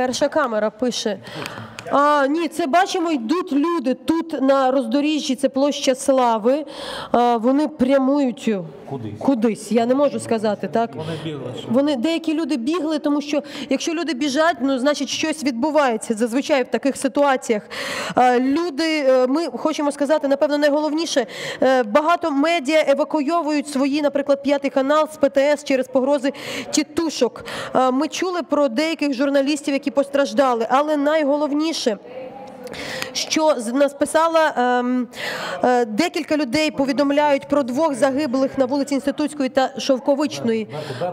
Перша камера пише. А, ні, це бачимо, йдуть люди тут на роздоріжжі, це площа Слави. А, вони прямують Кудись. кудись. Я не можу сказати, так? Вони бігли. Вони деякі люди бігли, тому що якщо люди біжать, ну значить щось відбувається. Зазвичай в таких ситуаціях. Люди, е, ми хочемо сказати, напевно, найголовніше, е, багато медіа евакуйовують свої, наприклад, п'ятий канал з ПТС через погрози тітушок. Ми чули про деяких журналістів, які постраждали, але найголовніше. Що нас писала ем, е, декілька людей повідомляють про двох загиблих на вулиці Інститутської та Шовковичної.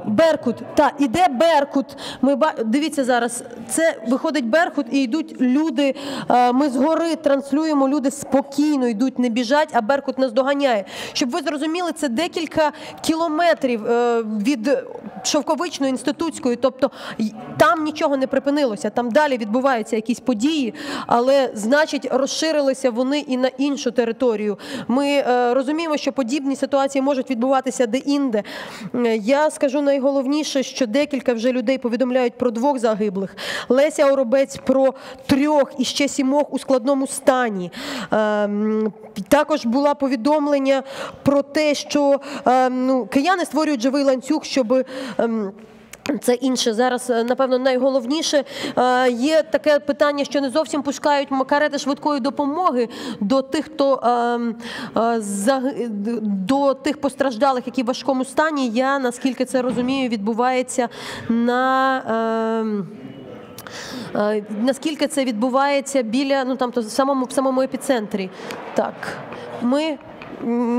Беркут. Та іде Беркут. Ми ба... дивіться зараз. Це виходить Беркут і йдуть люди. е, Ми згори транслюємо. Люди спокійно йдуть, не біжать, а Беркут нас доганяє. Щоб ви зрозуміли, це декілька кілометрів е, від Шовковичної інститутської. Тобто там нічого не припинилося. Там далі відбуваються якісь події, але значить розширилися вони і на іншу територію. Ми е, розуміємо, що подібні ситуації можуть відбуватися де-інде. Е, Я скажу найголовніше, що декілька вже людей повідомляють про двох загиблих. Леся Оробець про трьох і ще сімох у складному стані. Ем, Також було повідомлення про те, що ем, ну, кияни створюють живий ланцюг, щоб. Це інше зараз, е, напевно, найголовніше Е, є таке питання, що не зовсім пускають карети швидкої допомоги до тих, хто ем, е, до тих постраждалих, які в важкому стані. Я наскільки це розумію, відбувається на. ем, Наскільки це відбувається біля ну там то самому в самому епіцентрі? Так, ми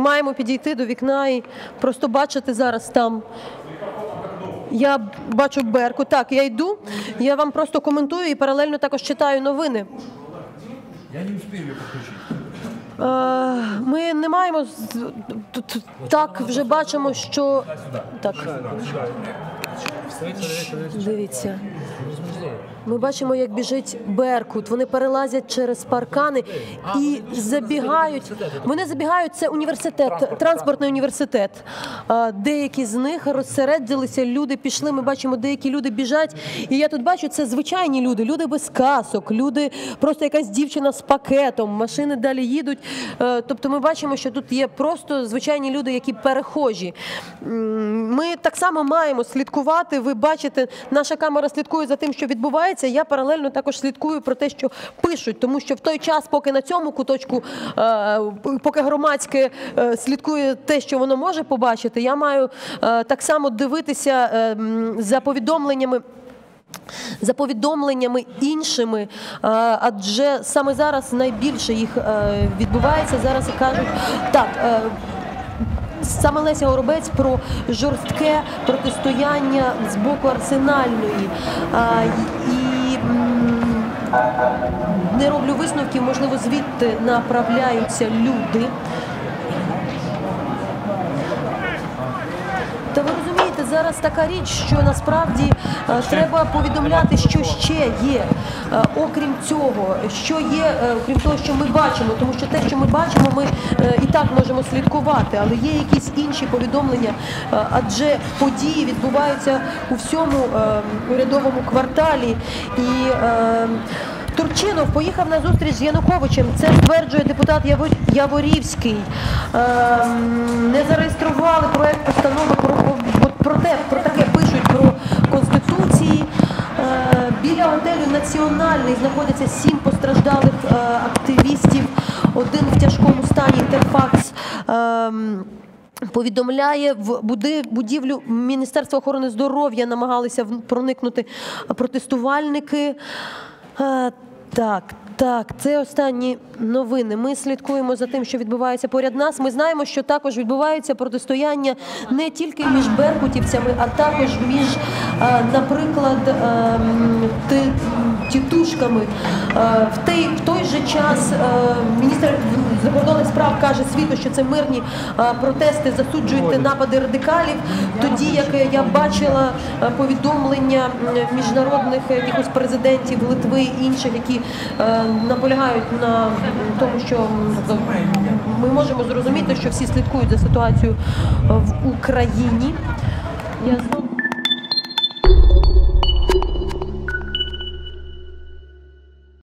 маємо підійти до вікна і просто бачити зараз там. Я бачу Берку. Так, я йду. Я вам просто коментую і паралельно також читаю новини. Я не встиг підключити. Е, Ми не маємо так вже бачимо, що так. Дивіться. Ми бачимо, як біжить Беркут. Вони перелазять через паркани і забігають. Вони забігають. Це університет, транспортний університет. Деякі з них розсередилися. Люди пішли. Ми бачимо, деякі люди біжать. І я тут бачу, це звичайні люди, люди без касок, люди, просто якась дівчина з пакетом. Машини далі їдуть. Тобто, ми бачимо, що тут є просто звичайні люди, які перехожі. Ми так само маємо слідкувати. Ви бачите, наша камера слідкує за тим, що відбувається. Я паралельно також слідкую про те, що пишуть, тому що в той час, поки на цьому куточку, е, поки громадське е, слідкує те, що воно може побачити, я маю е, так само дивитися за повідомленнями. За повідомленнями іншими, адже саме зараз найбільше їх відбувається. Зараз кажуть так. Саме Леся Горобець про жорстке протистояння з боку арсенальної. Не роблю висновків, можливо, звідти направляються люди. Та ви розумієте, зараз така річ, що насправді е, треба повідомляти, що ще є, окрім цього, що є, е, окрім того, що ми бачимо, тому що те, що ми бачимо, ми е, і так можемо слідкувати, але є якісь інші повідомлення, е, адже події відбуваються у всьому е, урядовому кварталі і. е, Турчинов поїхав на зустріч з Януковичем. Це стверджує депутат Яворівський. Ем, не зареєстрували проект Національний знаходяться сім постраждалих е, активістів. Один в тяжкому стані. Інтерфакс. Ем, Повідомляє в будівлю Міністерства охорони здоров'я намагалися проникнути протестувальники. Е, Так, так, це останні новини. Ми слідкуємо за тим, що відбувається поряд нас. Ми знаємо, що також відбувається протистояння не тільки між беркутівцями, а також між, е, наприклад, ем, тітушками. Е, В той, в той же час е, міністр закордонних справ каже світу, що це мирні е, протести, засуджують напади радикалів. Тоді як я бачила повідомлення міжнародних якихось президентів Литви і інших, які наполягають на тому, що ми можемо зрозуміти, що всі слідкують за ситуацією в Україні. Я